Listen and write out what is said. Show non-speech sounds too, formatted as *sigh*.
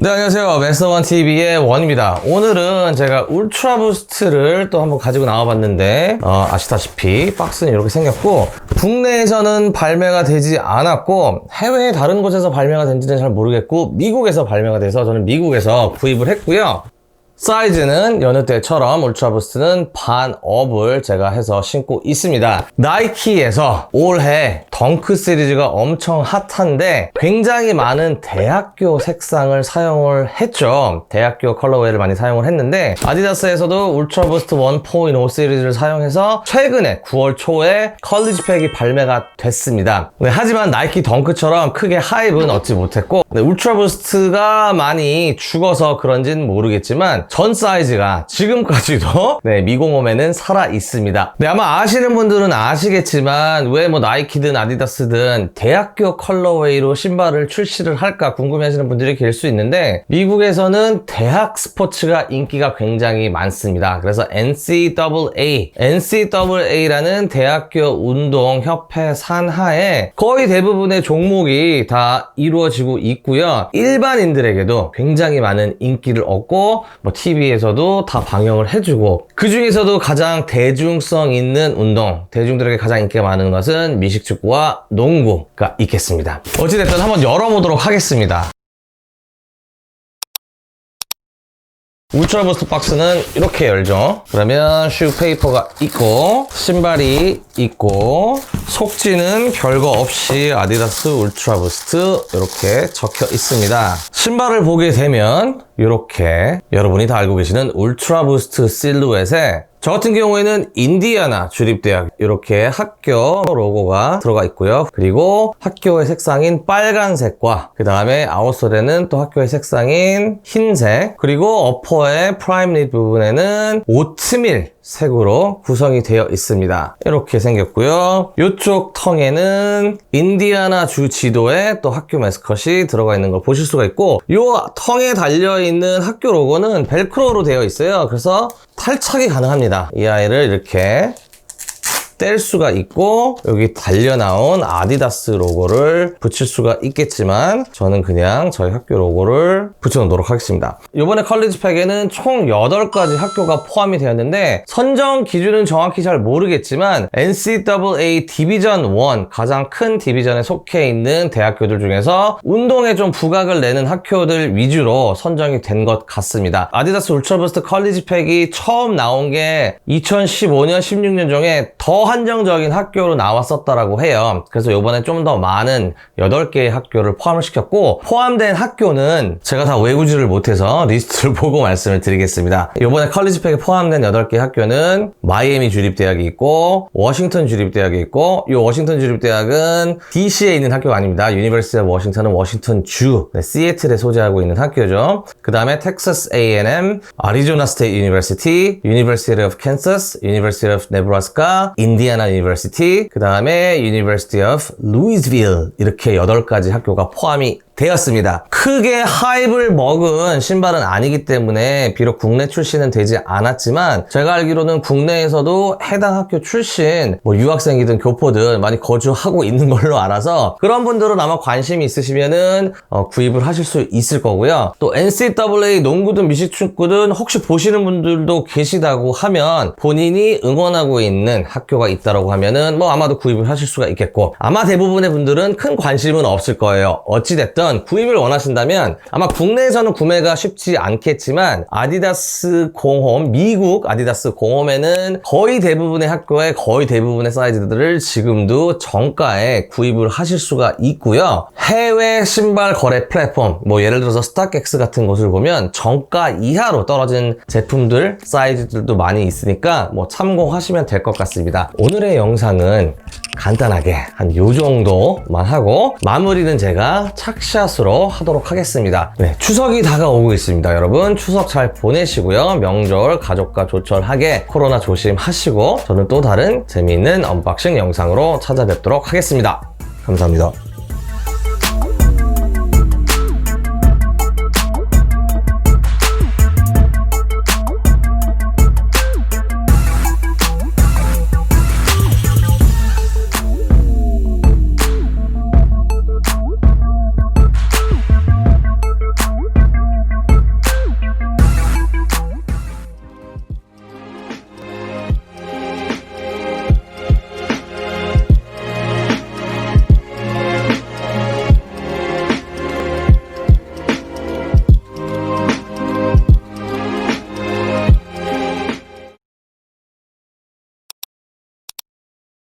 네, 안녕하세요. 메스터원 TV의 원입니다. 오늘은 제가 울트라 부스트를 또 한번 가지고 나와봤는데, 어, 아시다시피 박스는 이렇게 생겼고, 국내에서는 발매가 되지 않았고, 해외 다른 곳에서 발매가 된지는 잘 모르겠고, 미국에서 발매가 돼서 저는 미국에서 구입을 했고요. 사이즈는 여느 때처럼 울트라 부스트는 반업을 제가 해서 신고 있습니다. 나이키에서 올해 덩크 시리즈가 엄청 핫한데 굉장히 많은 대학교 색상을 사용을 했죠. 대학교 컬러웨이를 많이 사용을 했는데 아디다스에서도 울트라 부스트 1.5 시리즈를 사용해서 최근에 9월 초에 컬리지 팩이 발매가 됐습니다. 네, 하지만 나이키 덩크처럼 크게 하입은 얻지 못했고 네, 울트라 부스트가 많이 죽어서 그런지는 모르겠지만 전 사이즈가 지금까지도 *laughs* 네, 미공홈에는 살아 있습니다. 네, 아마 아시는 분들은 아시겠지만 왜 뭐 나이키든 아디 다스든 대학교 컬러웨이로 신발을 출시를 할까 궁금해하시는 분들이 계실 수 있는데 미국에서는 대학 스포츠가 인기가 굉장히 많습니다. 그래서 NCAA, NCAA라는 대학교 운동 협회 산하에 거의 대부분의 종목이 다 이루어지고 있고요. 일반인들에게도 굉장히 많은 인기를 얻고 뭐 TV에서도 다 방영을 해주고 그 중에서도 가장 대중성 있는 운동, 대중들에게 가장 인기가 많은 것은 미식축구와 농구가 있겠습니다. 어찌됐든 한번 열어보도록 하겠습니다. 울트라 부스트 박스는 이렇게 열죠. 그러면 슈 페이퍼가 있고 신발이 있고 속지는 별거 없이 아디다스 울트라 부스트 이렇게 적혀 있습니다. 신발을 보게 되면 이렇게 여러분이 다 알고 계시는 울트라 부스트 실루엣에 저 같은 경우에는 인디아나 주립대학 이렇게 학교 로고가 들어가 있고요. 그리고 학교의 색상인 빨간색과 그 다음에 아웃솔에는 또 학교의 색상인 흰색 그리고 어퍼의 프라임 립 부분에는 오트밀 색으로 구성이 되어 있습니다. 이렇게 생겼고요. 이쪽 텅에는 인디아나 주 지도에 또 학교 마스컷이 들어가 있는 걸 보실 수가 있고 이 텅에 달려있는 학교 로고는 벨크로로 되어 있어요. 그래서 탈착이 가능합니다. 이 아이를 이렇게 뗄 수가 있고 여기 달려 나온 아디다스 로고를 붙일 수가 있겠지만 저는 그냥 저희 학교 로고를 붙여놓도록 하겠습니다. 이번에 컬리지 팩에는 총 8가지 학교가 포함이 되었는데 선정 기준은 정확히 잘 모르겠지만 NCAA 디비전 1 가장 큰 디비전에 속해 있는 대학교들 중에서 운동에 좀 부각을 내는 학교들 위주로 선정이 된 것 같습니다. 아디다스 울트라버스트 컬리지 팩이 처음 나온 게 2015년, 16년 중에 더 한정적인 학교로 나왔었다라고 해요. 그래서 이번에 좀 더 많은 8개의 학교를 포함을 시켰고 포함된 학교는 제가 다 외우지를 못해서 리스트를 *laughs* 보고 말씀을 드리겠습니다. 이번에 컬리지 팩에 포함된 8개 학교는 마이애미 주립대학이 있고 워싱턴 주립대학이 있고 이 워싱턴 주립대학은 DC에 있는 학교가 아닙니다. 유니버시티 오브 워싱턴은 워싱턴 주 네, 시애틀에 소재하고 있는 학교죠. 그 다음에 텍사스 A&M, 아리조나 스테이트 유니버시티, 유니버시티 오브 캔서스, 유니버시티 오브 네브라스카, 인디 아나 유니버시티, 그 다음에 유니버시티 오브 루이스빌 이렇게 8가지 학교가 포함이 되었습니다. 크게 하입을 먹은 신발은 아니기 때문에 비록 국내 출시는 되지 않았지만 제가 알기로는 국내에서도 해당 학교 출신 뭐 유학생이든 교포든 많이 거주하고 있는 걸로 알아서 그런 분들은 아마 관심이 있으시면은 어, 구입을 하실 수 있을 거고요. 또 NCAA 농구든 미식축구든 혹시 보시는 분들도 계시다고 하면 본인이 응원하고 있는 학교가 있다고 하면은 뭐 아마도 구입을 하실 수가 있겠고 아마 대부분의 분들은 큰 관심은 없을 거예요. 어찌됐든 구입을 원하신다면 아마 국내에서는 구매가 쉽지 않겠지만 아디다스 공홈 미국 아디다스 공홈에는 거의 대부분의 학교에 거의 대부분의 사이즈들을 지금도 정가에 구입을 하실 수가 있고요. 해외 신발 거래 플랫폼 뭐 예를 들어서 스타렉스 같은 곳을 보면 정가 이하로 떨어진 제품들 사이즈들도 많이 있으니까 뭐 참고하시면 될 것 같습니다. 오늘의 영상은 간단하게 한 요 정도만 하고 마무리는 제가 착샷으로 하도록 하겠습니다. 네, 추석이 다가오고 있습니다. 여러분 추석 잘 보내시고요. 명절 가족과 조촐하게 코로나 조심하시고 저는 또 다른 재미있는 언박싱 영상으로 찾아뵙도록 하겠습니다. 감사합니다.